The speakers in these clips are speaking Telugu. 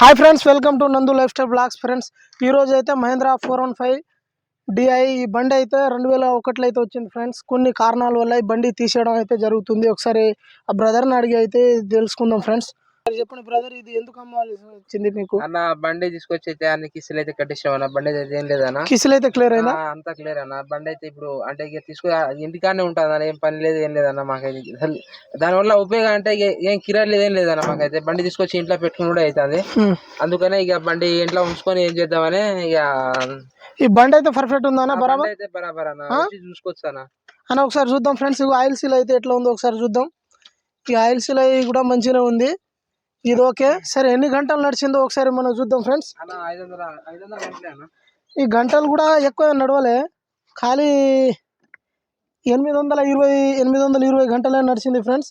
Hi friends welcome to Nandu life style blogs friends. ఈ రోజు అయితే Mahindra four one five DI ఈ బండి అయితే రెండు వేల ఒకటిలో అయితే వచ్చింది ఫ్రెండ్స్. కొన్ని కారణాల వల్ల ఈ బండి తీసేయడం అయితే జరుగుతుంది. ఒకసారి ఆ బ్రదర్ని అడిగి అయితే తెలుసుకుందాం ఫ్రెండ్స్. చెప్పండి బ్రదర్ ఇది ఎందుకు అమ్మాల్సి వచ్చింది మీకు? అన్న బండి తీసుకొచ్చి అయితే అన్ని కిస్తులు అయితే కట్టించాం అన్న. బండి అయితే ఏం లేదన్న కిసులు అయితే క్లియర్ అయిందా ఆ, అంతా క్లియర్ అన్న. బండి అయితే ఇప్పుడు అంటే ఇక తీసుకు ఇంటికాడనే ఉంటుంది అన్న. ఏం పని లేదు ఏం లేదన్న మాకైతే. దానివల్ల ఉపయోగం అంటే ఏం కిరాయి లేదు ఏం లేదన్న మాకైతే. బండి తీసుకొచ్చి ఇంట్లో పెట్టుకుని కూడా అవుతుంది. అందుకనే ఇక బండి ఇంట్లో ఉంచుకొని ఏం చేద్దామని ఇక ఈ బండి అయితే పర్ఫెక్ట్ ఉందా బరాబర్? అయితే బరాబర్ అన్న. చూసుకోవచ్చు అన్న. అన్న ఒకసారి చూద్దాం ఫ్రెండ్స్. ఆయిల్ సీల్ అయితే ఎట్లా ఉందో ఒకసారి చూద్దాం. ఈ ఆయిల్ సీల్ కూడా మంచిగానే ఉంది. ఇది ఓకే. సరే ఎన్ని గంటలు నడిచిందో ఒకసారి మనం చూద్దాం ఫ్రెండ్స్. ఈ గంటలు కూడా ఎక్కువ నడవలే. ఖాళీ ఎనిమిది వందల ఇరవై ఎనిమిది వందల ఇరవై గంటలే నడిచింది ఫ్రెండ్స్.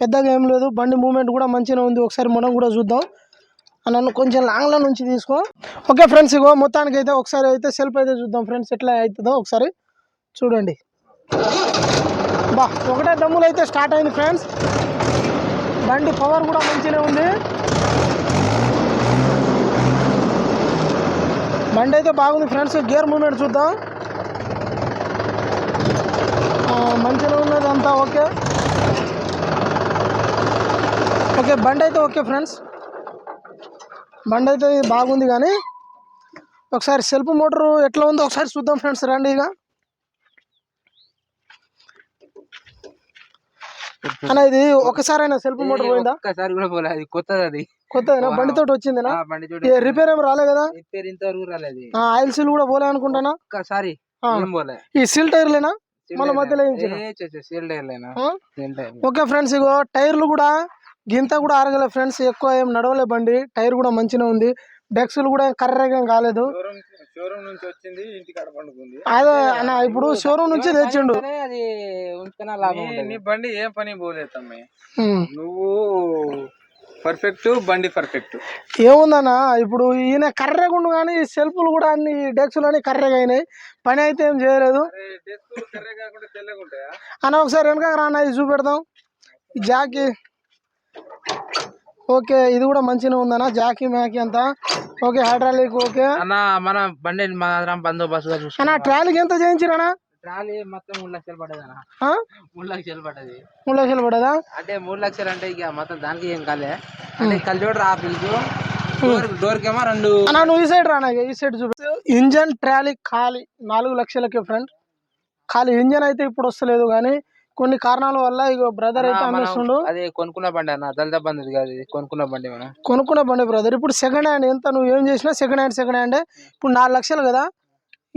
పెద్దగా ఏం లేదు. బండి మూమెంట్ కూడా మంచిగా ఉంది. ఒకసారి మనం కూడా చూద్దాం. నన్ను కొంచెం లాంగ్లో నుంచి తీసుకో. ఓకే ఫ్రెండ్స్ ఇగో మొత్తానికి అయితే ఒకసారి అయితే సెల్ఫ్ అయితే చూద్దాం ఫ్రెండ్స్. ఎట్లా అవుతుందో ఒకసారి చూడండి. బా ఒకటే దమ్ములు అయితే స్టార్ట్ అయింది ఫ్రెండ్స్. బండి పవర్ కూడా మంచిగానే ఉంది. బండి అయితే బాగుంది ఫ్రెండ్స్ గేర్ మూమెంట్ చూద్దాం. మంచిగా ఉన్నది అంతా ఓకే. ఓకే బండి అయితే ఓకే ఫ్రెండ్స్. బండి అయితే బాగుంది కానీ ఒకసారి సెల్ఫ్ మోటార్ ఎట్లా ఉందో ఒకసారి చూద్దాం ఫ్రెండ్స్ రండి ఇక. అన్న ఇది ఒకసారైనా సెల్ఫ్ మోటార్ పోయిందా? ఒక్కసారి కూడా పోలే అది కొత్తది అది. కొత్తదేనా? బండితోటి వచ్చిందేనా? ఆ బండి ఏ రిపేర్ ఏం రాలే కదా? రిపేర్ ఇంతవరకు రాలేదు ఆ, ఆయిల్ సీల్ కూడా పోలే అనుకుంటానా? ఒక్కసారి పోలే. ఈ సీల్ టైర్లేనా మళ్ళీ మధ్యలో? సీల్ టైర్లేనా ఓకే ఫ్రెండ్స్ ఇగో టైర్లు కూడా గింత కూడా అరగలే ఫ్రెండ్స్ ఎక్కువ ఏం నడవలే బండి టైర్ కూడా మంచిగా ఉంది డెక్స్లు కూడా కర్రగా కాలేదు. షోరూమ్ నుంచి వచ్చింది ఇంటికాడ పండుకుంది. అదే అన్న ఇప్పుడు షోరూమ్ నుంచి తెచ్చిండు. అది ఉంచుకున్నా లాభం ఉంటుంది బండి ఏం పని పోలేదు తమ్మి. నువ్వు పర్ఫెక్ట్ బండి పర్ఫెక్ట్ ఏముందన్న ఇప్పుడు ఈయన కర్రెగుండు కానీ సెల్ఫ్లు కూడా అన్ని డెక్స్లు అన్ని కర్రెగా అయినాయి పని అయితే ఏం చేయలేదు. అన్న ఒకసారి వెనక రాన్న ఇది చూపెడదాం. ఈ జాకీ. ఓకే ఇది కూడా మంచిగా ఉందన్న జాకీ మ్యాకీ అంతా. Okay hydraulic okay. అన్న మన బండి మాత్రం బందోబస్తుగా అన్న ట్రాలీకి ఎంత చేయించిరనా ట్రాలీ మొత్తం మూడు లక్షలు పడ్డది అన్న ఆ? మూడు లక్షలు పడ్డది. మూడు లక్షలు పడదా అంటే మూడు లక్షలు అంటే ఇక మొత్తం దానికి ఏం కాలే అంటే కలిచోడు రా పిలుచు డోర్ డోర్ కేమో రెండు. అన్న నువ్వు ఈ సైడ్ రానా ఈ సైడ్ చూపి ఇంజన్ ట్రాలీ ఖాళీ నాలుగు లక్షలకి ఫ్రెండ్ ఖాళీ ఇంజన్ అయితే ఇప్పుడు వస్తలేదు కానీ కొన్ని కారణాల వల్ల ఇగో బ్రదర్ అయితే అమ్మేస్తుండు. అదే కొనుక్కున్న బండి అన్న దళిత బండి కాదు ఇది కొనుక్కున్న బండి మనం. కొనుక్కున్న బండి బ్రదర్ ఇప్పుడు సెకండ్ హ్యాండ్ ఎంత నువ్వు ఏం చేసినా సెకండ్ హ్యాండ్ సెకండ్ హ్యాండ్ ఇప్పుడు నాలుగు లక్షలు కదా.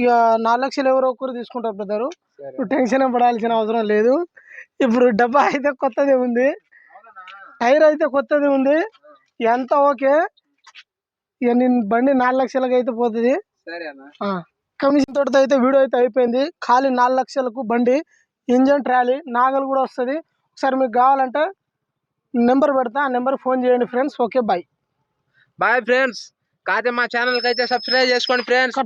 ఇక నాలుగు లక్షలు ఎవరో ఒకరు తీసుకుంటారు బ్రదరు. నువ్వు టెన్షన్ ఏం పడాల్సిన అవసరం లేదు. ఇప్పుడు డబ్బా అయితే కొత్తది ఉంది. టైర్ అయితే కొత్తది ఉంది. ఎంత ఓకే. ఇక నేను బండి నాలుగు లక్షలకి అయితే పోతుంది. కమిషన్ తోటితో అయితే వీడియో అయితే అయిపోయింది. ఖాళీ నాలుగు లక్షలకు బండి ఇంజన్ ట్రాలీ నాగలు కూడా వస్తుంది. ఒకసారి మీకు కావాలంటే నెంబర్ పెడతా ఆ నెంబర్ ఫోన్ చేయండి friends. Okay bye. Bye friends. కాకపోతే మా ఛానల్కి అయితే సబ్స్క్రైబ్ చేసుకోండి ఫ్రెండ్స్.